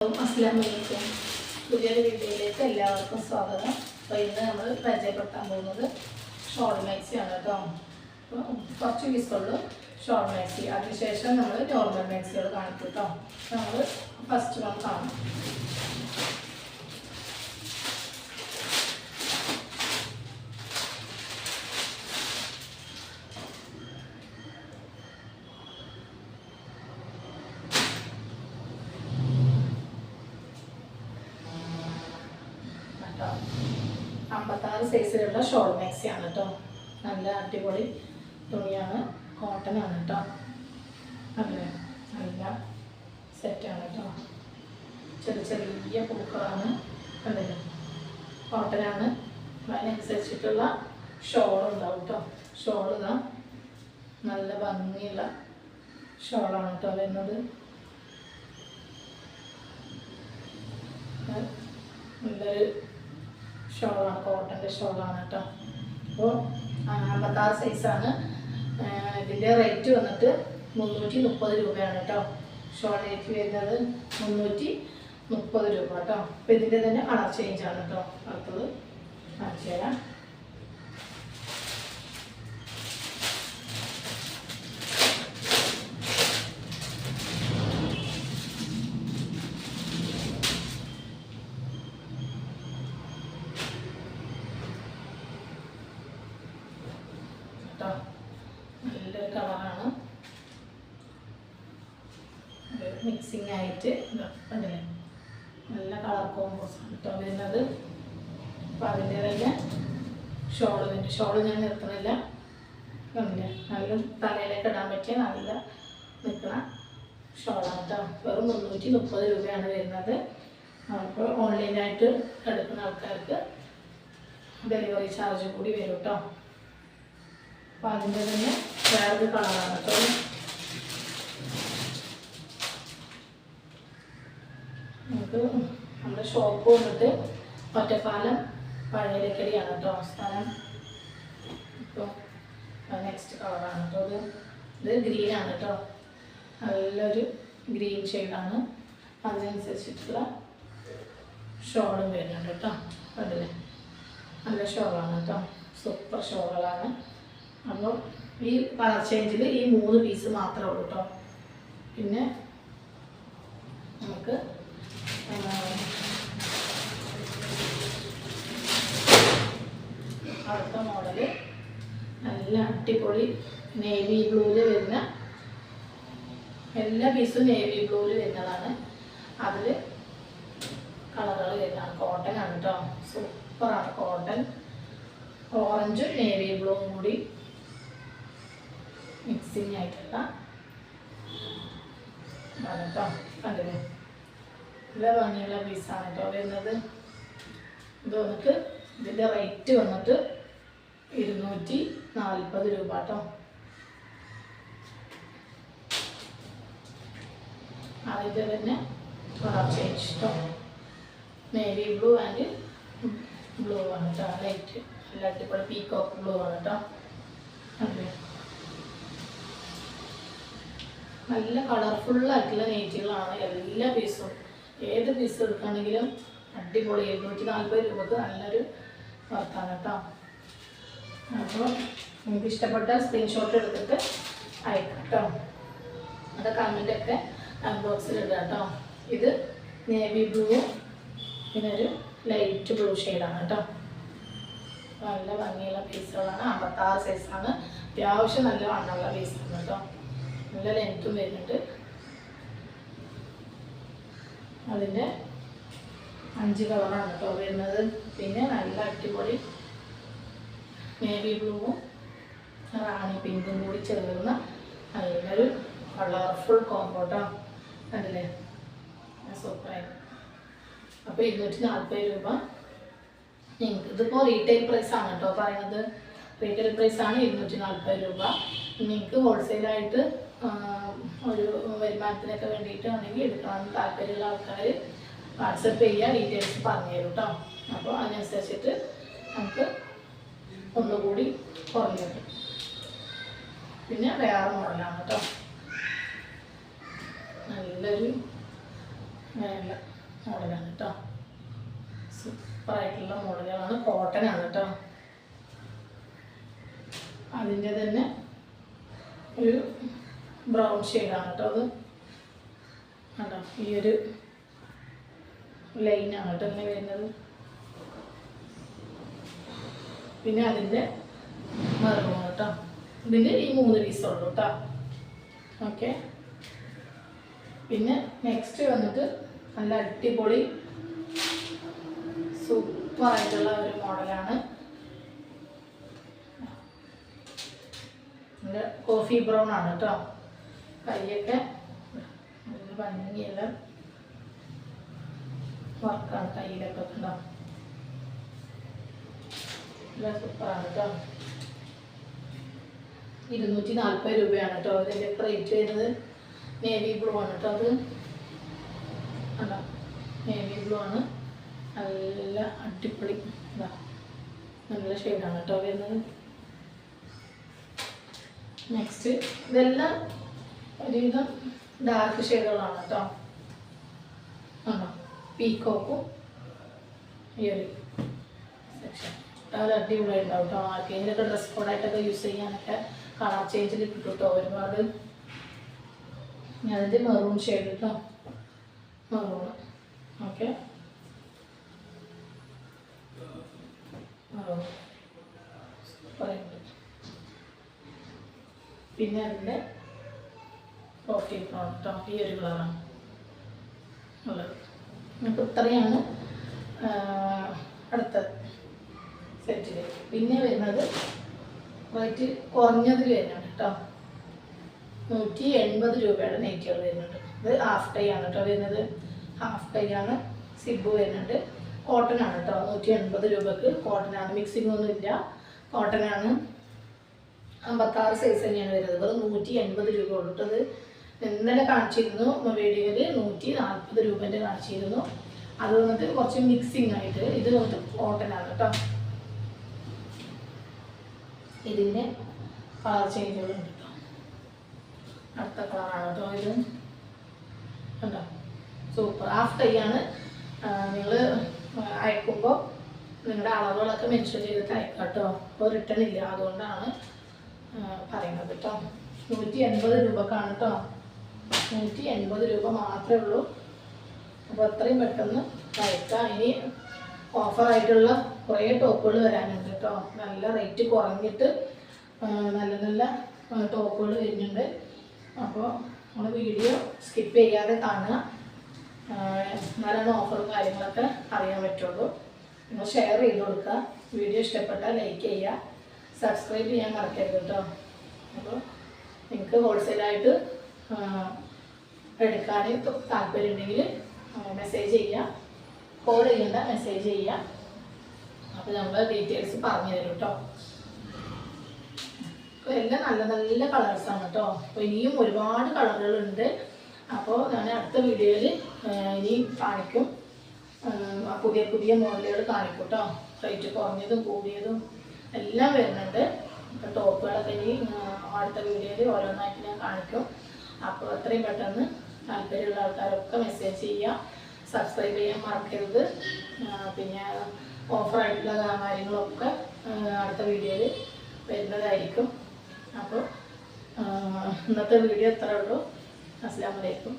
അസ്ലാം വലൈക്കും പുതിയൊരു വീഡിയോയിലേക്ക് എല്ലാവർക്കും സ്വാഗതം. അപ്പോൾ ഇന്ന് നമ്മൾ പരിചയപ്പെടുത്താൻ പോകുന്നത് ഷോൾ ആണ് കേട്ടോ. അപ്പോൾ കുറച്ച് പീസുള്ളൂ ഷോൾ അതിനുശേഷം നമ്മൾ നോർമൽ മാക്സികൾ കാണിക്കും കേട്ടോ. നമ്മൾ ഫസ്റ്റ് വൺ കാണും. കേട്ടോ അമ്പത്താറ് സൈസിലുള്ള ഷോൾ മാക്സി ആണ് കേട്ടോ നല്ല അടിപൊളി തുണിയാണ്. കോട്ടൺ ആണ് കേട്ടോ അങ്ങനെ നല്ല സെറ്റാണ് കേട്ടോ ചെറിയ ചെറിയ പൂക്കളാണ് കണ്ടില്ലേ കോട്ടനാണ് അതിനനുസരിച്ചിട്ടുള്ള ഷോൾ ഉണ്ടാവും കേട്ടോ ഷോൾ ഇതാ നല്ല ഭംഗിയുള്ള ഷോളാണ് കേട്ടോ വരുന്നത്. നല്ലൊരു ഷോളാണ് കോട്ടന്റെ ഷോളാണ് കേട്ടോ. അപ്പോൾ അമ്പത്താറ് സൈസാണ്. ഇതിന്റെ റേറ്റ് വന്നിട്ട് മുന്നൂറ്റി മുപ്പത് രൂപയാണ് കേട്ടോ. ഷോൾ റേറ്റ് വരുന്നത് മുന്നൂറ്റി മുപ്പത് രൂപ കേട്ടോ. അപ്പോൾ ഇതിന്റെ തന്നെ കളർ ചേഞ്ചാണ് കേട്ടോ. അടുത്തത് കാണിച്ചു തരാം കേട്ടോ നല്ലൊരു കളറാണ് മിക്സിങ് ആയിട്ട് കണ്ടില്ലേ നല്ല കളർ കോമ്പോസ് കേട്ടോ വരുന്നത്. അപ്പോൾ അതിന്റെ തന്നെ ഷോൾ വരുന്നുണ്ട് ഷോൾ ഞാൻ നിർത്തണില്ല കണ്ടില്ലേ നല്ല തലയിലേക്ക് ഇടാൻ പറ്റിയ നല്ല നിൽക്കണ ഷോളാണ് കേട്ടോ വെറും മുന്നൂറ്റി മുപ്പത് രൂപയാണ് വരുന്നത്. അപ്പോൾ ഓൺലൈനായിട്ട് എടുക്കുന്ന ആൾക്കാർക്ക് ഡെലിവറി ചാർജ് കൂടി വരും കേട്ടോ അപ്പോൾ അതിന്റെ തന്നെ വേറൊരു കളറാണ് കേട്ടോ നമുക്ക് നമ്മുടെ ഷോപ്പ് വന്നിട്ട് ഒറ്റപ്പാലം പഴയലക്കടിയാണ് കേട്ടോ. സ്ഥലം ഇപ്പോൾ നെക്സ്റ്റ് കളറാണ് കേട്ടോ ഇത് ഇത് ഗ്രീനാണ് കേട്ടോ. നല്ലൊരു ഗ്രീൻ ഷെയ്ഡാണ് അതിനനുസരിച്ചിട്ടുള്ള ഷോളും വരുന്നുണ്ട് കേട്ടോ. അതിൽ നല്ല ഷോളാണ് കേട്ടോ. സൂപ്പർ ഷോളുകളാണ് അപ്പോൾ ഈ കളർ ഈ മൂന്ന് പീസ് മാത്രമേ ഉള്ളൂ കേട്ടോ. പിന്നെ നമുക്ക് ആ, അടുത്ത മോഡൽ നല്ല അടിപൊളി നേവി ബ്ലൂവിൽ വരുന്ന എല്ലാ പീസും നേവി ബ്ലൂവിൽ വരുന്നതാണ്. അതിൽ കളറുകൾ വരുന്നതാണ്. കോട്ടൺ ആണ് കേട്ടോ സൂപ്പറാണ് കോട്ടൺ ഓറഞ്ചും നേവി ബ്ലൂവും കൂടി മിക്സിങ് ആയിട്ടുള്ള കേട്ടോ കണ്ടില്ലേ? നല്ല ഭംഗിയുള്ള പീസാണ് കേട്ടോ വരുന്നത്. ഇത് വന്നിട്ട് ഇതിന്റെ റേറ്റ് വന്നിട്ട് ഇരുന്നൂറ്റി നാൽപ്പത് രൂപ കേട്ടോ അതിന്റെ തന്നെ colour change navy blue and blue ആണ് കേട്ടോ ലൈറ്റ് നല്ല അടിപൊളി പീക്കോക്ക് ബ്ലൂ ആണ് കേട്ടോ അതെ നല്ല കളർഫുള്ളായിട്ടുള്ള നെയ്റ്റുകളാണ് എല്ലാ പീസും ഏത് പീസ് എടുക്കുകയാണെങ്കിലും അടിപൊളി. എഴുന്നൂറ്റി നാൽപ്പത് രൂപക്ക് നല്ലൊരു വർത്താണ് കേട്ടോ അപ്പോൾ നിങ്ങൾക്ക് ഇഷ്ടപ്പെട്ട സ്ക്രീൻഷോട്ട് എടുത്തിട്ട് അയക്കാം കേട്ടോ അത് കമന്റൊക്കെ ബോക്സിൽ ഇടുക കേട്ടോ ഇത് നേവി ബ്ലൂ പിന്നെ ഒരു ലൈറ്റ് ബ്ലൂ ഷെയ്ഡാണ് കേട്ടോ നല്ല ഭംഗിയുള്ള പീസുകളാണ് അമ്പത്താറ് സൈസാണ് അത്യാവശ്യം നല്ല വണ്ണമുള്ള പീസാണ് കേട്ടോ നല്ല ലെങ്ത്തും വരുന്നുണ്ട്. അതിന്റെ അഞ്ച് കളറാണ് കേട്ടോ വരുന്നത്. പിന്നെ നല്ല അടിപൊളി നേവി ബ്ലൂവും റാണി പിങ്കും കൂടി ചേർന്ന നല്ലൊരു കളർഫുൾ കോമ്പോട്ടോ കണ്ടില്ലേ? സൂപ്പറായി അപ്പോൾ ഇരുന്നൂറ്റി നാൽപ്പത് രൂപ. നിങ്ങൾക്ക് ഇതിപ്പോൾ റീറ്റെയിൽ പ്രൈസ് ആണ് കേട്ടോ പറയുന്നത്. റീറ്റെയിൽ പ്രൈസ് ആണ് ഇരുന്നൂറ്റി നാൽപ്പത് രൂപ. നിങ്ങൾക്ക് ഹോൾസെയിലായിട്ട് ഒരു വരുമാനത്തിനൊക്കെ വേണ്ടിയിട്ട് ആണെങ്കിൽ താല്പര്യമുള്ള ആൾക്കാർ വാട്സപ്പ് ചെയ്യുക ഡീറ്റെയിൽസ് പറഞ്ഞു തരും കേട്ടോ അപ്പോൾ അതിനനുസരിച്ചിട്ട് നമുക്ക് ഒന്നുകൂടി കുറഞ്ഞു കിട്ടും. പിന്നെ വേറെ മോഡലാണ് കേട്ടോ നല്ലൊരു നല്ല മോഡലാണ് കേട്ടോ സൂപ്പറായിട്ടുള്ള മോഡലുകളാണ്. കോട്ടൺ ആണ് കേട്ടോ അതിന്റെ തന്നെ ഒരു ബ്രൗൺ ഷെയ്ഡാണ് കേട്ടോ അത്. കണ്ടോ? ഈ ഒരു ലൈനാണ് കേട്ടോ ഇങ്ങനെ വരുന്നത്. പിന്നെ അതിന്റെ മറുപടി കേട്ടോ. ഇതിന്റെ ഈ മൂന്ന് പീസുള്ളൂ കേട്ടോ. ഓക്കെ പിന്നെ നെക്സ്റ്റ് വന്നിട്ട് നല്ല അടിപൊളി സൂപ്പറായിട്ടുള്ള ഒരു മോഡലാണ് നല്ല കോഫി ബ്രൗൺ ആണ് കേട്ടോ. കൈയൊക്കെ ഭംഗിയെല്ലാം വർക്കാണ് കയ്യിലൊക്കെ കണ്ടോ നല്ല സൂപ്പറാണ് കേട്ടോ ഇരുന്നൂറ്റി നാൽപ്പത് രൂപയാണ് കേട്ടോ ഇതിന്റെ റേറ്റ് വരുന്നത് നേവി ബ്ലൂ ആണ് കേട്ടോ അത് കണ്ടോ നേവി ബ്ലൂ ആണ് നല്ല അടിപൊളി ഇതാ നല്ല ഷെയ്ഡാണ് കേട്ടോ വരുന്നത് നെക്സ്റ്റ് ഇതെല്ലാം ഒരുവിധം ഡാർക്ക് ഷെയ്ഡുകളാണ് കേട്ടോ പീക്കോക്കും ഈ ഒരു സെക്ഷൻ അത് അടിപൊളിയുണ്ടാവും കേട്ടോ ആർക്കെങ്കിലൊക്കെ ഡ്രസ് കോഡായിട്ടൊക്കെ യൂസ് ചെയ്യാനൊക്കെ കളർ ചേഞ്ചിൽ കിട്ടും കേട്ടോ ഒരുപാട്. അതിന്റെ മെറൂൺ ഷെയ്ഡ് കേട്ടോ മെറൂൺ ഓക്കെ പിന്നെ അതിന്റെ ഓക്കെ കേട്ടോ ഈ ഒരു കളറാണ് ഉള്ളത് അപ്പോൾ ഇത്രയാണ് അടുത്ത സെറ്റിൽ പിന്നെ വരുന്നത് റേറ്റ് കുറഞ്ഞതിൽ വരുന്നുണ്ട് കേട്ടോ. നൂറ്റി എൺപത് രൂപയുടെ നെറ്റുകൾ വരുന്നുണ്ട്. ഇത് ഹാഫ് ടൈ ആണ് കേട്ടോ വരുന്നത്. ഹാഫ് ടൈ ആണ് സിബ് വരുന്നുണ്ട്. കോട്ടൺ ആണ് കേട്ടോ. നൂറ്റി എൺപത് രൂപക്ക് കോട്ടൺ ആണ്. മിക്സിംഗ് ഒന്നും ഇല്ല. കോട്ടൺ ആണ്. അമ്പത്താറ് സൈസ് തന്നെയാണ് വരുന്നത്. വെറും നൂറ്റി എൺപത് രൂപ കൊടുത്തത് ഇന്നലെ കാണിച്ചിരുന്നു വീഡിയോയിൽ നൂറ്റി നാൽപ്പത് രൂപേന്റെ കാണിച്ചിരുന്നു. അത് വന്നിട്ട് കുറച്ച് മിക്സിങ് ആയിട്ട് ഇത് വന്നിട്ട് കോട്ടൺ ആണ് കേട്ടോ ഇതിന്റെ കളർ ചേഞ്ചുകളുണ്ട് കേട്ടോ അടുത്ത കളറാണ് കേട്ടോ ഇത്. കണ്ടോ? സൂപ്പർ ഹാഫ് കൈയാണ് നിങ്ങൾ അയക്കുമ്പോൾ നിങ്ങളുടെ അളവുകളൊക്കെ മെൻഷൻ ചെയ്തിട്ട് അയക്കാം കേട്ടോ അപ്പോൾ റിട്ടേൺ ഇല്ല അതുകൊണ്ടാണ് പറയുന്നത് കേട്ടോ നൂറ്റി എൺപത് രൂപക്കാണ് കേട്ടോ നൂറ്റി എൺപത് രൂപ മാത്രമേ ഉള്ളൂ. അപ്പോൾ അത്രയും പെട്ടെന്ന് അയക്കാം ഇനി ഓഫറായിട്ടുള്ള കുറേ ടോപ്പുകൾ വരാനുണ്ട് കേട്ടോ. നല്ല റേറ്റ് കുറഞ്ഞിട്ട് നല്ല നല്ല ടോപ്പുകൾ വരുന്നുണ്ട്. അപ്പോൾ നമ്മൾ വീഡിയോ സ്കിപ്പ് ചെയ്യാതെ കാണുക. എന്നാലാണ് ഓഫറും കാര്യങ്ങളൊക്കെ അറിയാൻ പറ്റുള്ളൂ. നിങ്ങൾ ഷെയർ ചെയ്ത് കൊടുക്കുക. വീഡിയോ ഇഷ്ടപ്പെട്ടാൽ ലൈക്ക് ചെയ്യുക. സബ്സ്ക്രൈബ് ചെയ്യാൻ മറക്കരുത് കേട്ടോ. അപ്പോൾ നിങ്ങൾക്ക് ഹോൾസെയിലായിട്ട് എടുക്കാൻ താല്പര്യം ഉണ്ടെങ്കിൽ മെസ്സേജ് ചെയ്യുക കോൾ ചെയ്യേണ്ട മെസ്സേജ് ചെയ്യുക അപ്പോൾ നമ്മൾ ഡീറ്റെയിൽസ് പറഞ്ഞു തരും കേട്ടോ എല്ലാം നല്ല നല്ല കളേഴ്സാണ് കേട്ടോ അപ്പോൾ ഇനിയും ഒരുപാട് കളറുകളുണ്ട് അപ്പോൾ ഞാൻ അടുത്ത വീഡിയോയിൽ ഇനി കാണിക്കും. പുതിയ പുതിയ മോഡലുകൾ കാണിക്കും കേട്ടോ റേറ്റ് കുറഞ്ഞതും കൂടിയതും എല്ലാം വരുന്നുണ്ട്. ടോപ്പുകളൊക്കെ ഇനി അടുത്ത വീഡിയോയിൽ ഓരോന്നായിട്ട് ഞാൻ കാണിക്കും. അപ്പോൾ എത്രയും പെട്ടെന്ന് താല്പര്യമുള്ള ആൾക്കാരൊക്കെ മെസ്സേജ് ചെയ്യുക. സബ്സ്ക്രൈബ് ചെയ്യാൻ മറക്കരുത്. പിന്നെ ഓഫറായിട്ടുള്ള കാര്യങ്ങളൊക്കെ അടുത്ത വീഡിയോയിൽ വരുന്നതായിരിക്കും. അപ്പോൾ ഇന്നത്തെ വീഡിയോ എത്ര ഉള്ളൂ. അസ്സാം വലൈക്കും